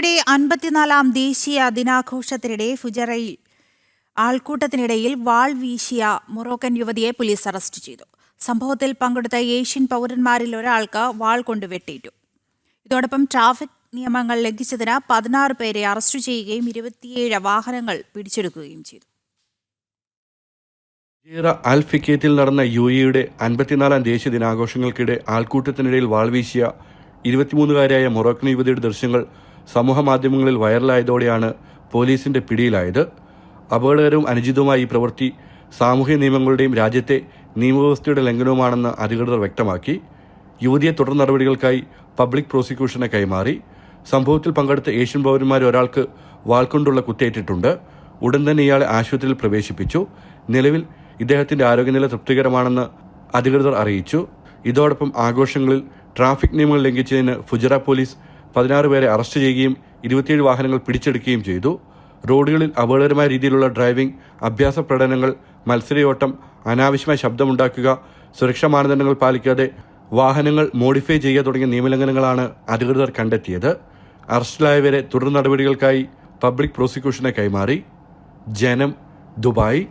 യുടെ അൻപത്തിനാലാം ദേശീയ ദിനാഘോഷത്തിനിടെ ഫുജറയിൽ ആൾക്കൂട്ടത്തിനിടയിൽ വാൾ വീശിയ മൊറോക്കൻ യുവതിയെ പോലീസ് അറസ്റ്റ് ചെയ്തു. സംഭവത്തിൽ പങ്കെടുത്ത ഏഷ്യൻ പൗരന്മാരിൽ ഒരാൾക്ക് വാൾ കൊണ്ട് വെട്ടേറ്റു ഇതോടൊപ്പം ട്രാഫിക് നിയമങ്ങൾ ലംഘിച്ചതിന് പതിനാറ് പേരെ അറസ്റ്റ് ചെയ്യുകയും ഇരുപത്തിയേഴ് വാഹനങ്ങൾ പിടിച്ചെടുക്കുകയും ചെയ്തു. ജീറ അൽ നടന്ന യു എയുടെ അൻപത്തിനാലാം ദേശീയ ദിനാഘോഷങ്ങൾക്കിടെ ആൾക്കൂട്ടത്തിനിടയിൽ വാൾവീശിയ ഇരുപത്തിമൂന്നുകാരിയായ മൊറോക്കൻ യുവതിയുടെ ദൃശ്യങ്ങൾ സമൂഹ മാധ്യമങ്ങളിൽ വൈറലായതോടെയാണ് പോലീസിന്റെ പിടിയിലായത്. അപകടകരവും അനുചിതവുമായ ഈ പ്രവൃത്തി സാമൂഹ്യ നിയമങ്ങളുടെയും രാജ്യത്തെ നിയമവ്യവസ്ഥയുടെ ലംഘനവുമാണെന്ന് അധികൃതർ വ്യക്തമാക്കി. യുവതിയെ തുടർ നടപടികൾക്കായി പബ്ലിക് പ്രോസിക്യൂഷനെ കൈമാറി. സംഭവത്തിൽ പങ്കെടുത്ത ഏഷ്യൻ പൗരന്മാരിൽ ഒരാൾക്ക് വാൾ കൊണ്ടുള്ള കുത്തേറ്റിട്ടുണ്ട് ഉടൻ തന്നെ ഇയാളെ ആശുപത്രിയിൽ പ്രവേശിപ്പിച്ചു. നിലവിൽ ഇദ്ദേഹത്തിന്റെ ആരോഗ്യനില തൃപ്തികരമാണെന്ന് അധികൃതർ അറിയിച്ചു. ഇതോടൊപ്പം ആഘോഷങ്ങളിൽ ട്രാഫിക് നിയമങ്ങൾ ലംഘിച്ചതിന് ഫുജറ പോലീസ് പതിനാറ് പേരെ അറസ്റ്റ് ചെയ്യുകയും ഇരുപത്തിയേഴ് വാഹനങ്ങൾ പിടിച്ചെടുക്കുകയും ചെയ്തു. റോഡുകളിൽ അപകടകരമായ രീതിയിലുള്ള ഡ്രൈവിംഗ് അഭ്യാസ പ്രകടനങ്ങൾ മത്സരയോട്ടം അനാവശ്യമായ ശബ്ദമുണ്ടാക്കുക സുരക്ഷാ മാനദണ്ഡങ്ങൾ പാലിക്കാതെ വാഹനങ്ങൾ മോഡിഫൈ ചെയ്യുക തുടങ്ങിയ നിയമലംഘനങ്ങളാണ് അധികൃതർ കണ്ടെത്തിയത്. അറസ്റ്റിലായവരെ തുടർ നടപടികൾക്കായി പബ്ലിക് പ്രോസിക്യൂഷനെ കൈമാറി. ജനം ദുബായ്.